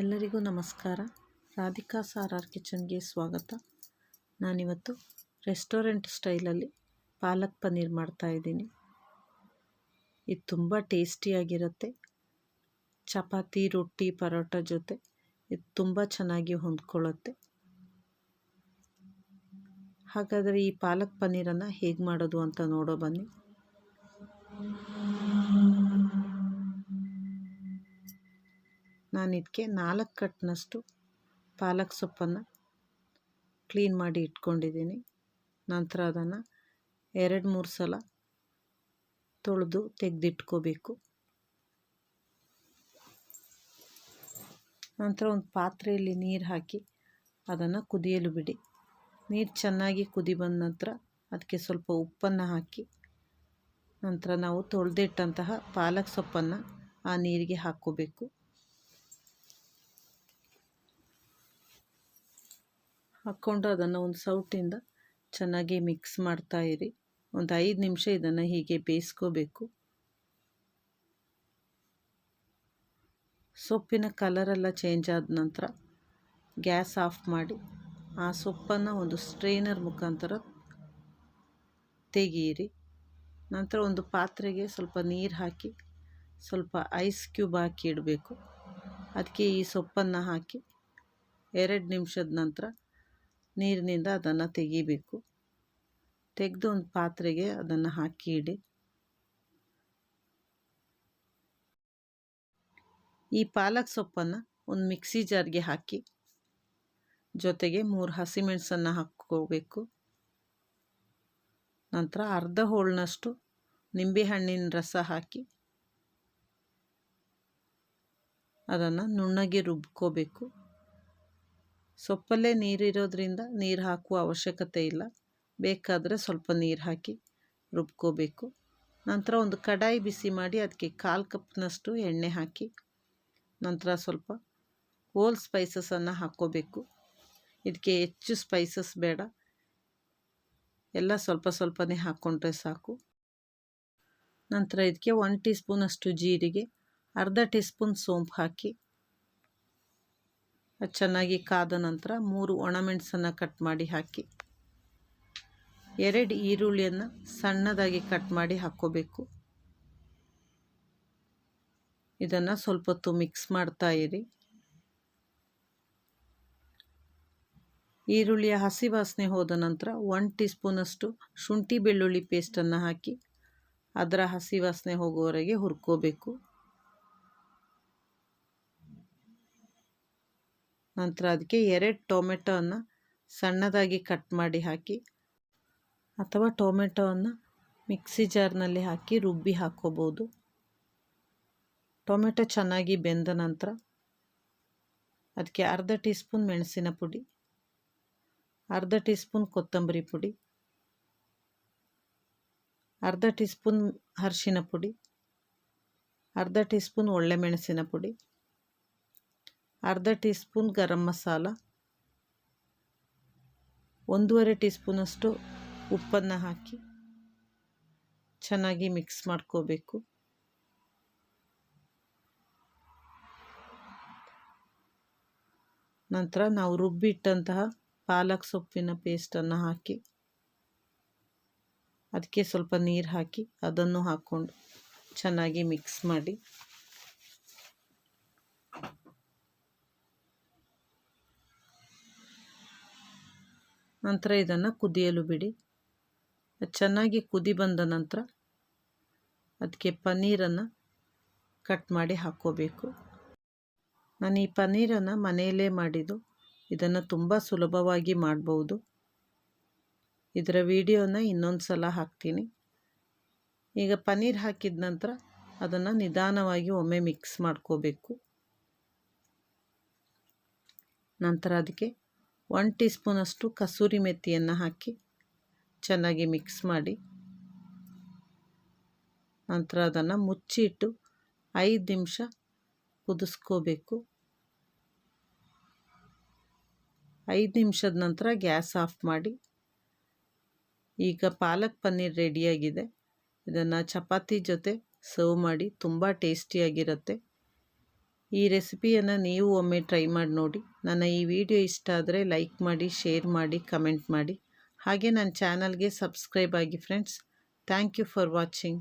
ಎಲ್ಲರಿಗೂ ನಮಸ್ಕಾರ. Radhika sir R ಕಿಚನ್ಗೆ ಸ್ವಾಗತ. ನಾನಿವತ್ತು ರೆಸ್ಟೋರೆಂಟ್ ಸ್ಟೈಲಲ್ಲಿ ಪಾಲಕ್ ಪನ್ನೀರ್ ಮಾಡ್ತಾಯಿದ್ದೀನಿ ಇದು ತುಂಬ ಟೇಸ್ಟಿಯಾಗಿರುತ್ತೆ. ಚಪಾತಿ, ರೊಟ್ಟಿ, ಪರೋಟ ಜೊತೆ ಇದು ತುಂಬ ಚೆನ್ನಾಗಿ ಹೊಂದ್ಕೊಳ್ಳುತ್ತೆ. ಹಾಗಾದರೆ ಈ ಪಾಲಕ್ ಪನ್ನೀರನ್ನು ಹೇಗೆ ಮಾಡೋದು ಅಂತ ನೋಡೋ ಬನ್ನಿ. ನಾನು ಇದಕ್ಕೆ ನಾಲ್ಕು ಕಟ್ನಷ್ಟು ಪಾಲಕ್ ಸೊಪ್ಪನ್ನು ಕ್ಲೀನ್ ಮಾಡಿ ಇಟ್ಕೊಂಡಿದ್ದೀನಿ. ನಂತರ ಅದನ್ನು ಎರಡು ಮೂರು ಸಲ ತೊಳೆದು ತೆಗೆದಿಟ್ಕೋಬೇಕು. ನಂತರ ಒಂದು ಪಾತ್ರೆಯಲ್ಲಿ ನೀರು ಹಾಕಿ ಅದನ್ನು ಕುದಿಯಲು ಬಿಡಿ. ನೀರು ಚೆನ್ನಾಗಿ ಕುದಿ ಬಂದ ನಂತರ ಅದಕ್ಕೆ ಸ್ವಲ್ಪ ಉಪ್ಪನ್ನು ಹಾಕಿ ನಂತರ ನಾವು ತೊಳೆದಿಟ್ಟಂತಹ ಪಾಲಕ್ ಸೊಪ್ಪನ್ನು ಆ ನೀರಿಗೆ ಹಾಕ್ಕೋಬೇಕು. ಹಾಕ್ಕೊಂಡು ಅದನ್ನು ಒಂದು ಸೌಟಿಂದ ಚೆನ್ನಾಗಿ ಮಿಕ್ಸ್ ಮಾಡ್ತಾ ಇರಿ. ಒಂದು ಐದು ನಿಮಿಷ ಇದನ್ನು ಹೀಗೆ ಬೇಯಿಸ್ಕೋಬೇಕು. ಸೊಪ್ಪಿನ ಕಲರೆಲ್ಲ ಚೇಂಜ್ ಆದ ನಂತರ ಗ್ಯಾಸ್ ಆಫ್ ಮಾಡಿ, ಆ ಸೊಪ್ಪನ್ನು ಒಂದು ಸ್ಟ್ರೈನರ್ ಮುಖಾಂತರ ತೆಗೀರಿ ನಂತರ ಒಂದು ಪಾತ್ರೆಗೆ ಸ್ವಲ್ಪ ನೀರು ಹಾಕಿ, ಸ್ವಲ್ಪ ಐಸ್ ಕ್ಯೂಬ್ ಹಾಕಿ ಇಡಬೇಕು. ಅದಕ್ಕೆ ಈ ಸೊಪ್ಪನ್ನು ಹಾಕಿ ಎರಡು ನಿಮಿಷದ ನಂತರ ನೀರಿನಿಂದ ಅದನ್ನು ತೆಗಿಬೇಕು. ತೆಗೆದು ಒಂದು ಪಾತ್ರೆಗೆ ಅದನ್ನು ಹಾಕಿ ಇಡಿ. ಈ ಪಾಲಕ್ ಸೊಪ್ಪನ್ನು ಒಂದು ಮಿಕ್ಸಿ ಜಾರ್ಗೆ ಹಾಕಿ, ಜೊತೆಗೆ ಮೂರು ಹಸಿಮೆಣಸನ್ನು ಹಾಕ್ಕೋಬೇಕು. ನಂತರ ಅರ್ಧ ಹೋಳಿನಷ್ಟು ನಿಂಬೆಹಣ್ಣಿನ ರಸ ಹಾಕಿ, ಅದನ್ನು ನುಣ್ಣಗೆ ರುಬ್ಕೋಬೇಕು. ಸೊಪ್ಪಲ್ಲೇ ನೀರಿರೋದ್ರಿಂದ ನೀರು ಹಾಕುವ ಅವಶ್ಯಕತೆ ಇಲ್ಲ. ಬೇಕಾದರೆ ಸ್ವಲ್ಪ ನೀರು ಹಾಕಿ ರುಬ್ಕೋಬೇಕು. ನಂತರ ಒಂದು ಕಡಾಯಿ ಬಿಸಿ ಮಾಡಿ ಅದಕ್ಕೆ ಕಾಲು ಕಪ್ನಷ್ಟು ಎಣ್ಣೆ ಹಾಕಿ ನಂತರ ಸ್ವಲ್ಪ ಹೋಲ್ ಸ್ಪೈಸಸನ್ನು ಹಾಕ್ಕೋಬೇಕು. ಇದಕ್ಕೆ ಹೆಚ್ಚು ಸ್ಪೈಸಸ್ ಬೇಡ. ಎಲ್ಲ ಸ್ವಲ್ಪ ಸ್ವಲ್ಪನೇ ಹಾಕ್ಕೊಂಡ್ರೆ ಸಾಕು. ನಂತರ ಇದಕ್ಕೆ ಒನ್ ಟೀ ಸ್ಪೂನಷ್ಟು ಜೀರಿಗೆ, ಅರ್ಧ ಟೀ ಸ್ಪೂನ್ ಸೋಂಪು ಹಾಕಿ ಚೆನ್ನಾಗಿ ಕಾದ ನಂತರ ಮೂರು ಒಣಮೆಣಸನ್ನು ಕಟ್ ಮಾಡಿ ಹಾಕಿ. ಎರಡು ಈರುಳ್ಳಿಯನ್ನು ಸಣ್ಣದಾಗಿ ಕಟ್ ಮಾಡಿ ಹಾಕ್ಕೋಬೇಕು. ಇದನ್ನು ಸ್ವಲ್ಪ ಹೊತ್ತು ಮಿಕ್ಸ್ ಮಾಡ್ತಾ ಇರಿ. ಈರುಳ್ಳಿಯ ಹಸಿ ವಾಸನೆ ಹೋದ ನಂತರ ಒನ್ ಟೀ ಸ್ಪೂನಷ್ಟು ಶುಂಠಿ ಬೆಳ್ಳುಳ್ಳಿ ಪೇಸ್ಟನ್ನು ಹಾಕಿ, ಅದರ ಹಸಿ ವಾಸನೆ ಹೋಗುವವರೆಗೆ ಹುರ್ಕೋಬೇಕು. ನಂತರ ಅದಕ್ಕೆ ಎರಡು ಟೊಮೆಟೊವನ್ನು ಸಣ್ಣದಾಗಿ ಕಟ್ ಮಾಡಿ ಹಾಕಿ, ಅಥವಾ ಟೊಮೆಟೊವನ್ನು ಮಿಕ್ಸಿ ಜಾರ್ನಲ್ಲಿ ಹಾಕಿ ರುಬ್ಬಿ ಹಾಕ್ಕೋಬೋದು ಟೊಮೆಟೊ ಚೆನ್ನಾಗಿ ಬೆಂದ ನಂತರ ಅದಕ್ಕೆ ಅರ್ಧ ಟೀ ಸ್ಪೂನ್ ಮೆಣಸಿನ ಪುಡಿ, ಅರ್ಧ ಟೀ ಸ್ಪೂನ್ ಕೊತ್ತಂಬರಿ ಪುಡಿ, ಅರ್ಧ ಟೀ ಸ್ಪೂನ್ ಅರಿಶಿನ ಪುಡಿ, ಅರ್ಧ ಟೀ ಸ್ಪೂನ್ ಮೆಣಸಿನ ಪುಡಿ ಅರ್ಧ ಟೀ ಸ್ಪೂನ್ ಗರಂ ಮಸಾಲ, ಒಂದೂವರೆ ಟೀ ಸ್ಪೂನಷ್ಟು ಉಪ್ಪನ್ನು ಹಾಕಿ ಚೆನ್ನಾಗಿ ಮಿಕ್ಸ್ ಮಾಡ್ಕೋಬೇಕು. ನಂತರ ನಾವು ರುಬ್ಬಿಟ್ಟಂತಹ ಪಾಲಕ್ ಸೊಪ್ಪಿನ ಪೇಸ್ಟನ್ನು ಹಾಕಿ, ಅದಕ್ಕೆ ಸ್ವಲ್ಪ ನೀರು ಹಾಕಿ ಅದನ್ನು ಹಾಕ್ಕೊಂಡು ಚೆನ್ನಾಗಿ ಮಿಕ್ಸ್ ಮಾಡಿ. ನಂತರ ಇದನ್ನು ಕುದಿಯಲು ಬಿಡಿ. ಚೆನ್ನಾಗಿ ಕುದಿ ಬಂದ ನಂತರ ಅದಕ್ಕೆ ಪನ್ನೀರನ್ನು ಕಟ್ ಮಾಡಿ ಹಾಕ್ಕೋಬೇಕು. ನಾನು ಈ ಪನ್ನೀರನ್ನು ಮನೆಯಲ್ಲೇ ಮಾಡಿದ್ದು. ಇದನ್ನು ತುಂಬ ಸುಲಭವಾಗಿ ಮಾಡ್ಬೋದು. ಇದರ ವಿಡಿಯೋನ ಇನ್ನೊಂದು ಸಲ ಹಾಕ್ತೀನಿ. ಈಗ ಪನ್ನೀರ್ ಹಾಕಿದ ನಂತರ ಅದನ್ನು ನಿಧಾನವಾಗಿ ಒಮ್ಮೆ ಮಿಕ್ಸ್ ಮಾಡ್ಕೋಬೇಕು. ನಂತರ ಅದಕ್ಕೆ ಒನ್ ಟೀ ಸ್ಪೂನಷ್ಟು ಕಸೂರಿ ಮೆಥಿಯನ್ನು ಹಾಕಿ ಚೆನ್ನಾಗಿ ಮಿಕ್ಸ್ ಮಾಡಿ ನಂತರ ಅದನ್ನು ಮುಚ್ಚಿಟ್ಟು ಐದು ನಿಮಿಷ ಕುದಿಸ್ಕೋಬೇಕು. ಐದು ನಿಮಿಷದ ನಂತರ ಗ್ಯಾಸ್ ಆಫ್ ಮಾಡಿ. ಈಗ ಪಾಲಕ್ ಪನ್ನೀರ್ ರೆಡಿಯಾಗಿದೆ. ಇದನ್ನು ಚಪಾತಿ ಜೊತೆ ಸರ್ವ್ ಮಾಡಿ. ತುಂಬ ಟೇಸ್ಟಿಯಾಗಿರುತ್ತೆ. ಈ ರೆಸಿಪಿಯನ್ನು ನೀವು ಒಮ್ಮೆ ಟ್ರೈ ಮಾಡಿ ನೋಡಿ. ನನ್ನ ಈ ವಿಡಿಯೋ ಇಷ್ಟ ಆದರೆ ಲೈಕ್ ಮಾಡಿ, ಶೇರ್ ಮಾಡಿ, ಕಮೆಂಟ್ ಮಾಡಿ. ಹಾಗೆ ನನ್ನ ಚಾನಲ್ಗೆ ಸಬ್ಸ್ಕ್ರೈಬ್ ಆಗಿ friends. Thank you for watching.